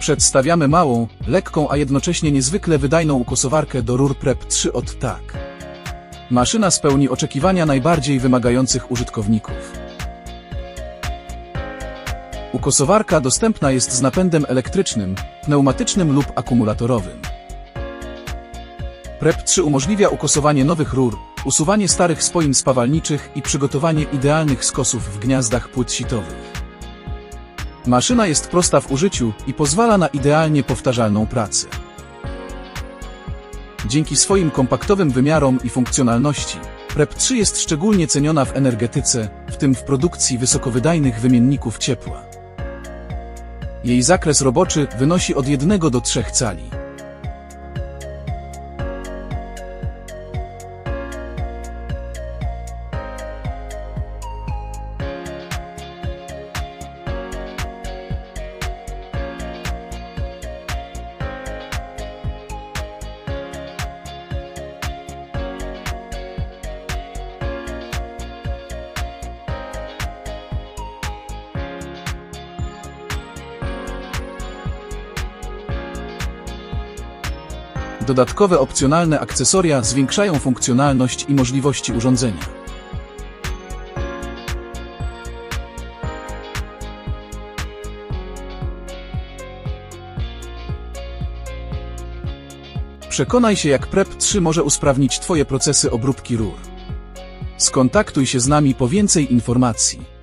Przedstawiamy małą, lekką, a jednocześnie niezwykle wydajną ukosowarkę do rur PREP 3 od TAK. Maszyna spełni oczekiwania najbardziej wymagających użytkowników. Ukosowarka dostępna jest z napędem elektrycznym, pneumatycznym lub akumulatorowym. PREP 3 umożliwia ukosowanie nowych rur, usuwanie starych spoin spawalniczych i przygotowanie idealnych skosów w gniazdach płyt sitowych. Maszyna jest prosta w użyciu i pozwala na idealnie powtarzalną pracę. Dzięki swoim kompaktowym wymiarom i funkcjonalności, PREP 3 jest szczególnie ceniona w energetyce, w tym w produkcji wysokowydajnych wymienników ciepła. Jej zakres roboczy wynosi od 1 do 3 cali. Dodatkowe opcjonalne akcesoria zwiększają funkcjonalność i możliwości urządzenia. Przekonaj się, jak PREP 3 może usprawnić Twoje procesy obróbki rur. Skontaktuj się z nami po więcej informacji.